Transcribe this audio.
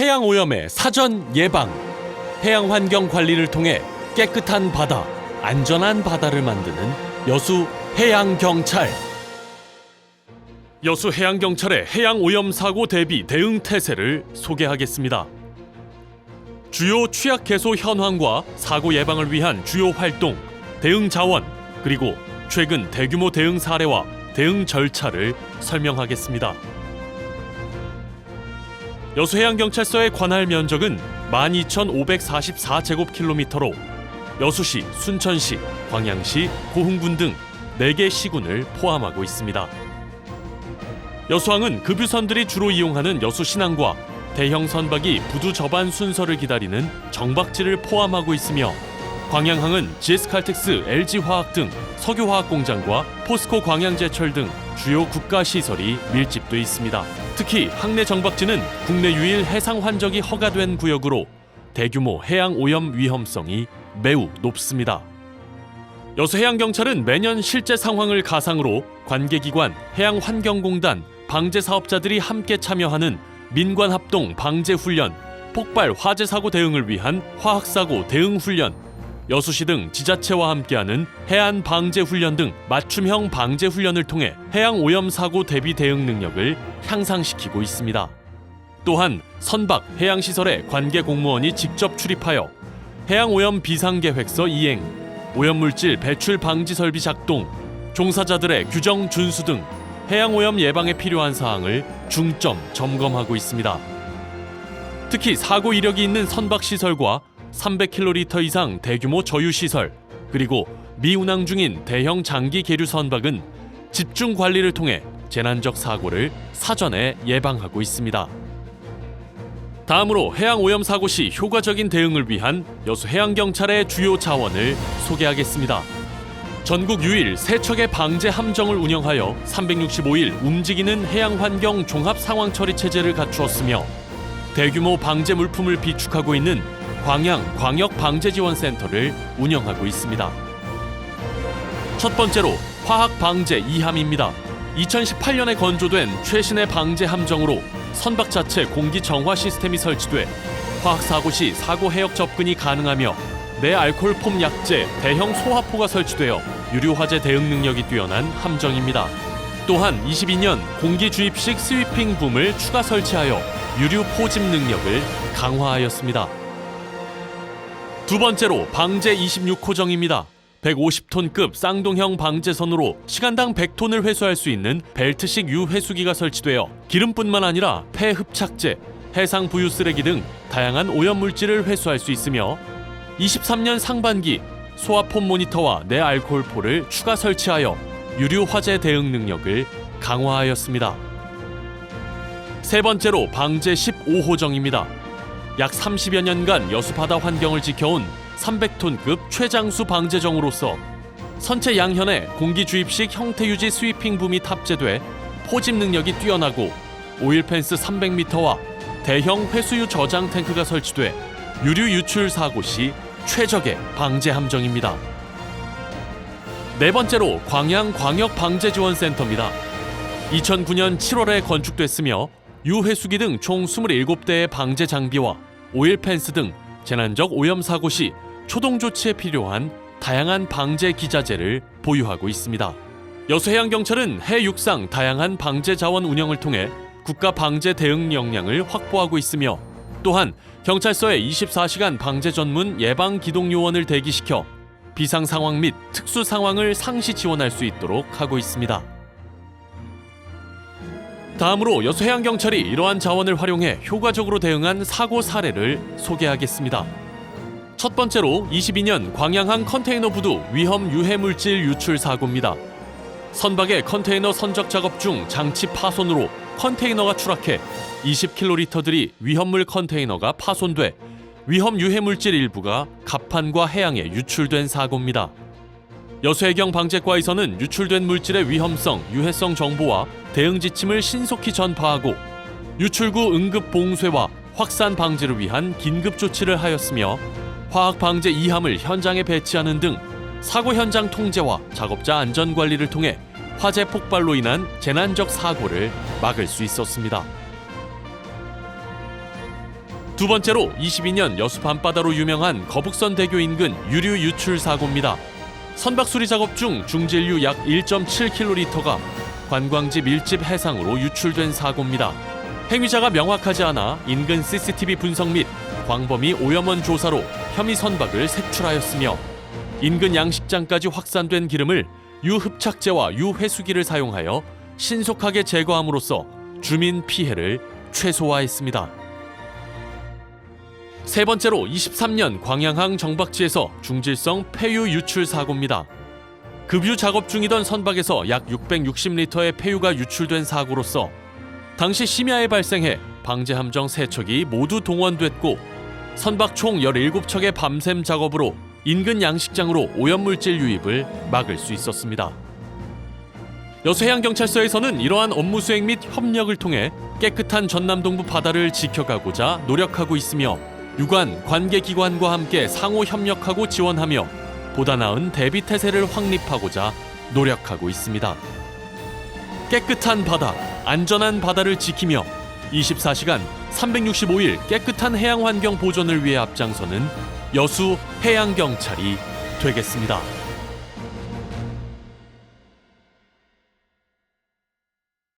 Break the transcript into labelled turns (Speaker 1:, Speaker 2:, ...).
Speaker 1: 해양 오염의 사전 예방, 해양 환경 관리를 통해 깨끗한 바다, 안전한 바다를 만드는 여수 해양 경찰. 여수 해양 경찰의 해양 오염 사고 대비 대응 태세를 소개하겠습니다. 주요 취약 해소 현황과 사고 예방을 위한 주요 활동, 대응 자원, 그리고 최근 대규모 대응 사례와 대응 절차를 설명하겠습니다. 여수해양경찰서의 관할 면적은 12,544제곱킬로미터로 여수시, 순천시, 광양시, 고흥군 등 4개 시군을 포함하고 있습니다. 여수항은 급유선들이 주로 이용하는 여수 신항과 대형 선박이 부두 접안 순서를 기다리는 정박지를 포함하고 있으며 광양항은 GS칼텍스, LG화학 등 석유화학 공장과 포스코 광양제철 등 주요 국가 시설이 밀집돼 있습니다. 특히 항내 정박지는 국내 유일 해상 환적이 허가된 구역으로 대규모 해양 오염 위험성이 매우 높습니다. 여수해양경찰은 매년 실제 상황을 가상으로 관계기관, 해양환경공단, 방제사업자들이 함께 참여하는 민관합동 방제훈련, 폭발 화재 사고 대응을 위한 화학사고 대응 훈련, 여수시 등 지자체와 함께하는 해안 방제 훈련 등 맞춤형 방제 훈련을 통해 해양 오염 사고 대비 대응 능력을 향상시키고 있습니다. 또한 선박 해양 시설에 관계 공무원이 직접 출입하여 해양 오염 비상 계획서 이행, 오염 물질 배출 방지 설비 작동, 종사자들의 규정 준수 등 해양 오염 예방에 필요한 사항을 중점 점검하고 있습니다. 특히 사고 이력이 있는 선박 시설과 300킬로리터 이상 대규모 저유 시설 그리고 미운항 중인 대형 장기 계류 선박은 집중 관리를 통해 재난적 사고를 사전에 예방하고 있습니다. 다음으로 해양 오염 사고 시 효과적인 대응을 위한 여수 해양 경찰의 주요 자원을 소개하겠습니다. 전국 유일 세척의 방제 함정을 운영하여 365일 움직이는 해양 환경 종합 상황 처리 체제를 갖추었으며 대규모 방제 물품을 비축하고 있는 광양 광역 방제 지원 센터를 운영하고 있습니다. 첫 번째로 화학 방제 이함입니다. 2018년에 건조된 최신의 방제 함정으로 선박 자체 공기 정화 시스템이 설치돼 화학 사고 시 사고 해역 접근이 가능하며 내 알코올 폼 약제 대형 소화포가 설치되어 유류 화재 대응 능력이 뛰어난 함정입니다. 또한 22년 공기 주입식 스위핑 붐을 추가 설치하여 유류 포집 능력을 강화하였습니다. 두 번째로 방제 26호정입니다. 150톤급 쌍동형 방제선으로 시간당 100톤을 회수할 수 있는 벨트식 유회수기가 설치되어 기름뿐만 아니라 폐 흡착제, 해상 부유 쓰레기 등 다양한 오염 물질을 회수할 수 있으며 23년 상반기 소화폼 모니터와 내 알코올포를 추가 설치하여 유류 화재 대응 능력을 강화하였습니다. 세 번째로 방제 15호정입니다. 약 30여 년간 여수 바다 환경을 지켜온 300톤급 최장수 방제정으로서 선체 양현에 공기 주입식 형태 유지 스위핑 붐이 탑재돼 포집 능력이 뛰어나고 오일 펜스 300m와 대형 회수유 저장 탱크가 설치돼 유류 유출 사고 시 최적의 방제 함정입니다. 네 번째로 광양 광역 방제 지원 센터입니다. 2009년 7월에 건축됐으며 유회수기 등 총 27대의 방제 장비와 오일 펜스 등 재난적 오염 사고 시 초동 조치에 필요한 다양한 방제 기자재를 보유하고 있습니다. 여수해양경찰은 해 육상 다양한 방제 자원 운영을 통해 국가 방제 대응 역량을 확보하고 있으며 또한 경찰서에 24시간 방제 전문 예방 기동 요원을 대기시켜 비상 상황 및 특수 상황을 상시 지원할 수 있도록 하고 있습니다. 다음으로 여수 해양경찰이 이러한 자원을 활용해 효과적으로 대응한 사고 사례를 소개하겠습니다. 첫 번째로 22년 광양항 컨테이너 부두 위험 유해 물질 유출 사고입니다. 선박의 컨테이너 선적 작업 중 장치 파손으로 컨테이너가 추락해 20킬로리터들이 위험물 컨테이너가 파손돼 위험 유해 물질 일부가 갑판과 해양에 유출된 사고입니다. 여수해경 방재과에서는 유출된 물질의 위험성, 유해성 정보와 대응 지침을 신속히 전파하고 유출구 응급 봉쇄와 확산 방지를 위한 긴급 조치를 하였으며 화학 방제 이함을 현장에 배치하는 등 사고 현장 통제와 작업자 안전 관리를 통해 화재 폭발로 인한 재난적 사고를 막을 수 있었습니다. 두 번째로 22년 여수 밤바다로 유명한 거북선 대교 인근 유류 유출 사고입니다. 선박 수리 작업 중 중질유 약 1.7kl가 관광지 밀집 해상으로 유출된 사고입니다. 행위자가 명확하지 않아 인근 CCTV 분석 및 광범위 오염원 조사로 혐의 선박을 색출하였으며 인근 양식장까지 확산된 기름을 유흡착제와 유회수기를 사용하여 신속하게 제거함으로써 주민 피해를 최소화했습니다. 세 번째로 23년 광양항 정박지에서 중질성 폐유 유출 사고입니다. 급유 작업 중이던 선박에서 약 660리터의 폐유가 유출된 사고로서 당시 심야에 발생해 방제 함정 3척이 모두 동원됐고 선박 총 17척의 밤샘 작업으로 인근 양식장으로 오염물질 유입을 막을 수 있었습니다. 여수해양경찰서에서는 이러한 업무 수행 및 협력을 통해 깨끗한 전남 동부 바다를 지켜가고자 노력하고 있으며 유관 관계기관과 함께 상호 협력하고 지원하며 보다 나은 대비 태세를 확립하고자 노력하고 있습니다. 깨끗한 바다, 안전한 바다를 지키며 24시간 365일 깨끗한 해양 환경 보존을 위해 앞장서는 여수 해양 경찰이 되겠습니다.